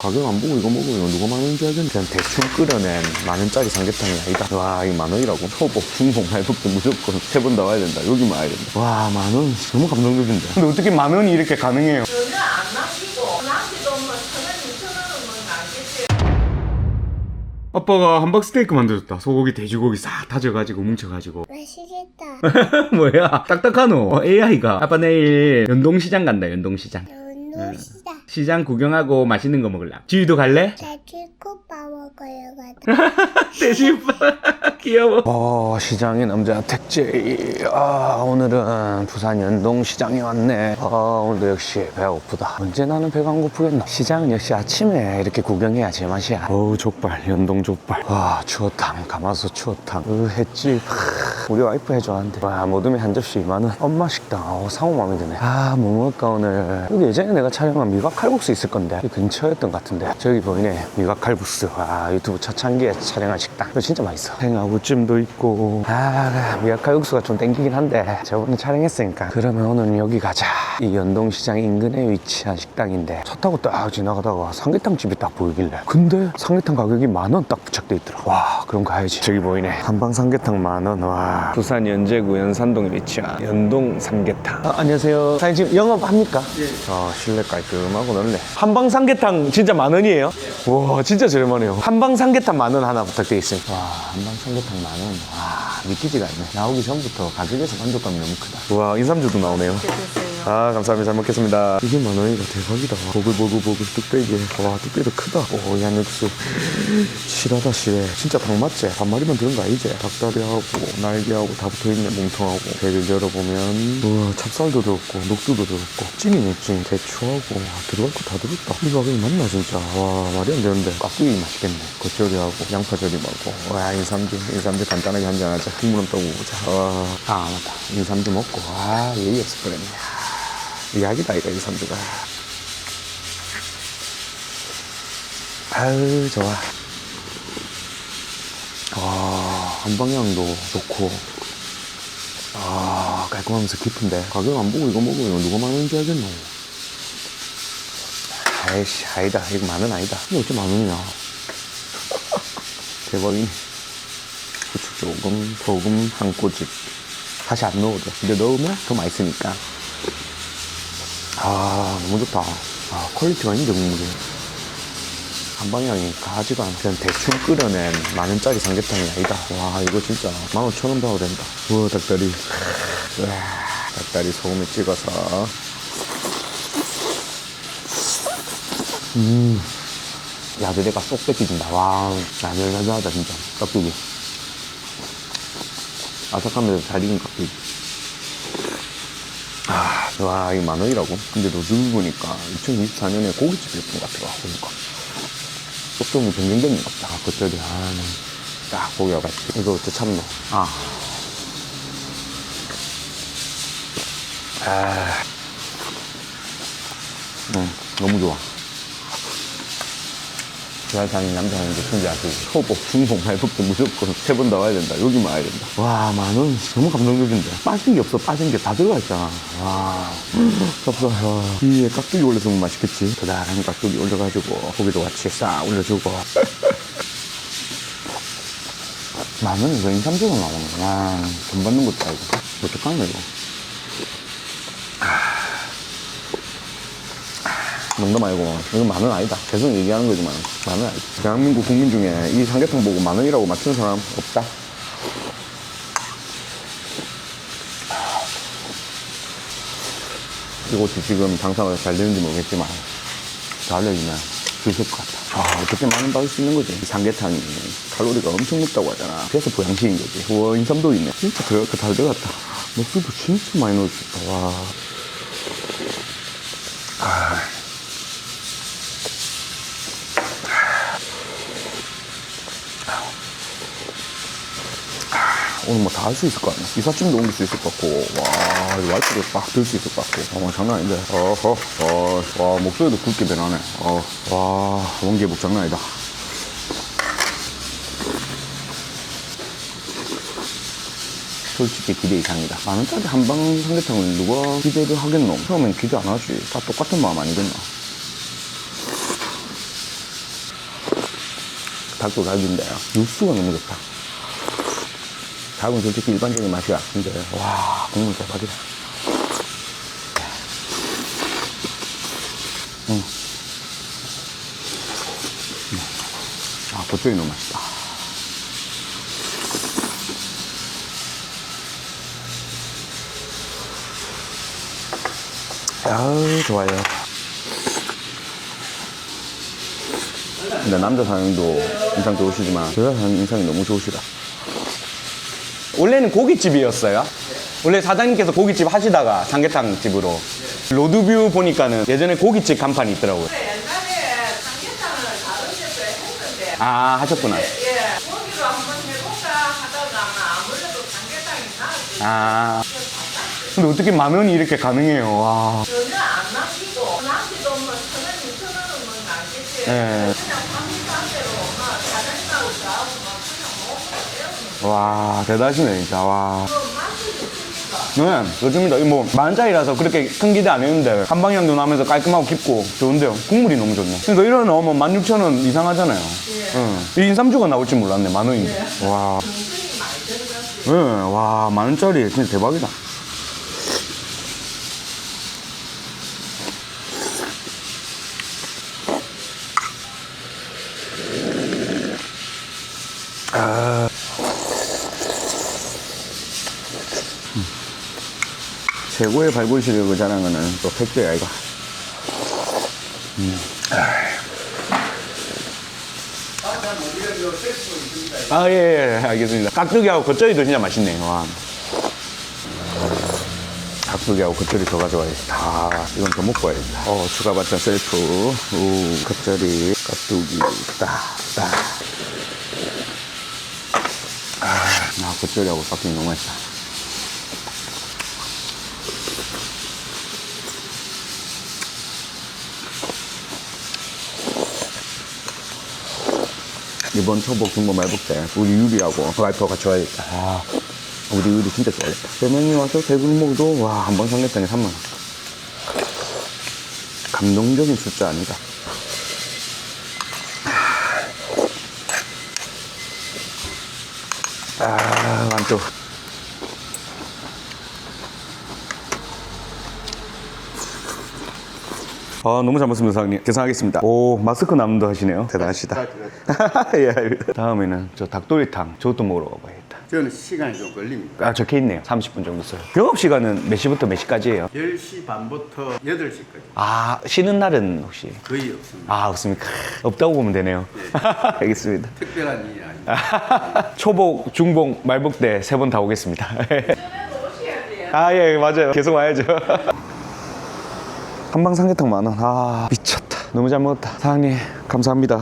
가격 안 보고 이거 먹으면 누가 만 원인지 알겠네. 그냥 대충 끓여낸 만 원짜리 삼계탕이 아니다. 와, 이거 만 원이라고? 초복, 중복, 말복도 무조건 세 번 나와야 된다. 여기만 와야 된다. 와, 만 원. 너무 감동적인데. 근데 어떻게 만 원이 이렇게 가능해요? 전혀 안 남기고 남기도 뭐 천원 이천 원은 뭐 남겠지 아빠가 함박 스테이크 만들었다. 소고기, 돼지고기 싹 다져가지고 뭉쳐가지고. 맛있겠다. 뭐야? 딱딱하노? AI가. 아빠 내일 연동시장 간다, 연동시장. 연노시다. 시장 구경하고 맛있는 거 먹을라. 지유도 갈래? 돼지국밥 먹으러 가자. 돼지 귀여워. 어, 시장의 남자 택지. 아, 오늘은 부산 연동시장에 왔네. 아, 오늘도 역시 배가 고프다. 언제 나는 배가 안 고프겠나? 시장은 역시 아침에 이렇게 구경해야 제맛이야. 어우, 족발, 연동 족발. 와, 추어탕, 가마솥 추어탕. 으, 횟집. 하, 우리 와이프 해줘하는데. 와, 모둠에 한 접시 2만원. 엄마 식당. 어, 상호 마음에 드네. 아, 뭐 먹을까, 오늘. 여기 예전에 내가 촬영한 미각 칼국수 있을 건데. 이 근처였던 것 같은데. 저기 보이네. 미각 칼국수. 와, 유튜브 초창기에 촬영한 식당. 이거 진짜 맛있어. 생아구찜도 있고. 아, 미각 칼국수가 좀 땡기긴 한데. 저번에 촬영했으니까. 그러면 오늘은 여기 가자. 이 연동시장 인근에 위치한 식당인데. 차 타고 딱 지나가다가 삼계탕 집이 딱 보이길래. 근데 삼계탕 가격이 만 원 딱 부착돼 있더라. 와, 그럼 가야지. 저기 보이네. 한방 삼계탕 만 원. 와. 부산 연제구 연산동에 위치한 연동 삼계탕. 아, 안녕하세요. 사장님 지금 영업합니까? 예. 아, 실내 깔끔하고 넓네. 한방 삼계탕 진짜 만 원이에요? 와, 진짜 저렴하네요. 한방 삼계탕 만 원 하나 부탁드리겠습니다. 와, 한방 삼계탕 만 원. 와, 믿기지가 않네. 나오기 전부터 가격에서 만족감이 너무 크다. 와, 인삼주도 나오네요. 아, 감사합니다. 잘 먹겠습니다. 이게 만 원이가 대박이다. 보글보글보글 뚝배기. 와, 뚝배기도 크다. 오, 이 한육수. 실하다, 실해. 진짜 닭 맞지? 반마리만 들은 거 아니지? 닭다리하고, 날개하고 다 붙어있네, 몸통하고. 배를 열어보면, 우와, 찹쌀도 들었고, 녹두도 들었고, 찐이네, 찐. 대추하고, 와, 들어갈 거 다 들었다. 이 가격이 맞나, 진짜? 와, 말이 안 되는데. 깍두기 맛있겠네. 겉절이하고, 양파절임하고. 와, 인삼주. 인삼주 간단하게 한잔 하자. 국물 한번 떠고 보자. 와, 아, 맞다. 인삼주 먹고. 아, 예의 없을 뻔했네. 이야기다, 이거, 인삼주가. 아유, 좋아. 아, 한방향도 좋고. 아, 깔끔하면서 깊은데. 가격 안 보고 이거 먹으면 누가 만 원인지 알겠노? 아이씨, 아니다. 이거 만 원 아니다. 이거 어째 만 원이냐? 대박이네. 후추 조금, 소금 한 꼬집. 다시 안 넣어도. 근데 넣으면 더 맛있으니까. 아, 너무 좋다. 아, 퀄리티가 있는데, 국물이. 한방향이 가지가 않아. 그냥 대충 끓여낸 만 원짜리 삼계탕이 아니다. 와, 이거 진짜 만 오천 원 봐도 된다. 우와, 닭다리. 우와, 닭다리 소금에 찍어서. 음. 야들애가 쏙 뺏기진다. 와, 야들야들하다, 진짜. 깍두기. 아삭하면서 잘 익은 깍두기. 아, 와, 이거 만 원이라고? 근데 노즐 보니까 2024년에 고깃집이었던 것 같더라, 보니까. 조금 변경된 것 같다. 아, 겉절이, 아, 딱 고기와 같이. 이거 어째 참노? 아. 아. 음, 너무 좋아. 남자는 이제 순지 아시고 초복, 중복, 말복도 무조건 세 번 나와야 된다. 여기만 와야 된다. 와, 만원 너무 감동적인데. 빠진 게 없어, 빠진 게 다 들어가 있잖아. 와. 와. 위에 깍두기 올려서 먹으면 맛있겠지. 달달한 깍두기 올려가지고 고기도 같이 싹 올려주고. 만 원이 왜 인삼주가 나오는 거야? 돈 받는 것도 아니고. 어떡하냐, 이거. 농담 말고 이건 만원 아니다. 계속 얘기하는 거지만 만원 아니다. 대한민국 국민 중에 이 삼계탕 보고 만 원이라고 맞춘 사람 없다. 이곳이 지금 장사가 잘 되는지 모르겠지만 더 알려주면 줄설 것 같다. 아, 어떻게 만원 받을 수 있는 거지? 이 삼계탕이 칼로리가 엄청 높다고 하잖아. 그래서 보양식인 거지. 우와, 인삼도 있네. 진짜 들어갈 거다 들어갔다. 녹두도 진짜 많이 있다. 와. 오늘 뭐 다 할 수 있을 것 같네. 이삿짐도 옮길 수 있을 것 같고, 와, 이 와이프도 막들수 있을 것 같고, 어, 장난 아닌데. 어허, 어, 와, 목소리도 굵게 변하네. 어, 와, 원기복 장난 아니다. 솔직히 기대 이상이다. 만 원짜리 한방 삼계탕을 누가 기대를 하겠노? 처음엔 기대 안 하지. 다 똑같은 마음 아니겠나? 닭도 닭인데 육수가 너무 좋다. 닭은 솔직히 일반적인 맛이야. 근데 와 국물 대박이다. 음. 음. 아 고추이 너무 맛있다. 아우 좋아요. 근데 남자 사장님도 인상 좋으시지만 여자 사장님 인상이 너무 좋으시다. 원래는 고깃집이었어요. 원래 사장님께서 고깃집 하시다가 삼계탕 집으로 로드뷰 보니까는 예전에 고깃집 간판이 있더라고요. 옛날에 삼계탕을 다른 데서 했는데 아 하셨구나. 예, 거기로 한번 해볼까 하다가 아무래도 삼계탕이 나왔지 아 근데 어떻게 만 원이 이렇게 가능해요? 와. 전혀 안 남기고 남기도 뭐 천 원, 이천 원은 뭐 남겠지 네. 그냥 방금 대로 막 사장님하고 먹으면 돼요 와 대단하시네 진짜 와. 네, 좋습니다. 이뭐 만원짜리라서 그렇게 큰 기대 안 했는데 한 방향도 나면서 깔끔하고 깊고 좋은데요. 국물이 너무 좋네. 그러니까 이런 거 넣으면 16,000원 이상하잖아요. 응. 이 인삼주가 나올 줄 몰랐네, 만 원인데. 와. 많이 들어갔지 네, 와, 만 원짜리 진짜 대박이다. 최고의 발굴 시력을 자랑하는 또 팩트야, 이거. 음. 아, 예, 예, 알겠습니다. 깍두기하고 겉절이도 진짜 맛있네요. 와. 깍두기하고 겉절이 더 가져와야겠다. 아, 이건 더 먹고 와야겠다. 어, 추가 반찬 셀프. 오, 겉절이, 깍두기, 딱, 딱. 아, 나 겉절이하고 깍두기 너무 맛있다. 이번 초복 중복 말복 때 우리 유리하고 와이프가 같이 와야겠다. 아, 우리 유리 진짜 좋아했다. 세 명이 와서 대굴 먹어도 와, 한 번 삼겹살에 3만 원. 감동적인 숫자 아니다. 아, 완전. 아, 너무 잘 먹습니다, 사장님. 계산하겠습니다. 오, 마스크 남도 하시네요. 대단하시다. 예, 알겠습니다. 다음에는 저 닭도리탕 저것도 먹으러 가봐야겠다. 저는 시간이 좀 걸립니다. 아, 적혀 있네요. 30분 정도 써요. 영업시간은 몇 시부터 몇 시까지예요? 10시 반부터 8시까지 아, 쉬는 날은 혹시? 거의 없습니다. 아, 없습니까? 없다고 보면 되네요. 알겠습니다. 특별한 일이 아닙니다. 초복, 중복, 말복 때 세 번 다 오겠습니다. 전에도 오셔야 돼요 아, 예, 맞아요. 계속 와야죠. 한방 삼계탕 만 원. 아, 미쳤다. 너무 잘 먹었다. 사장님, 감사합니다.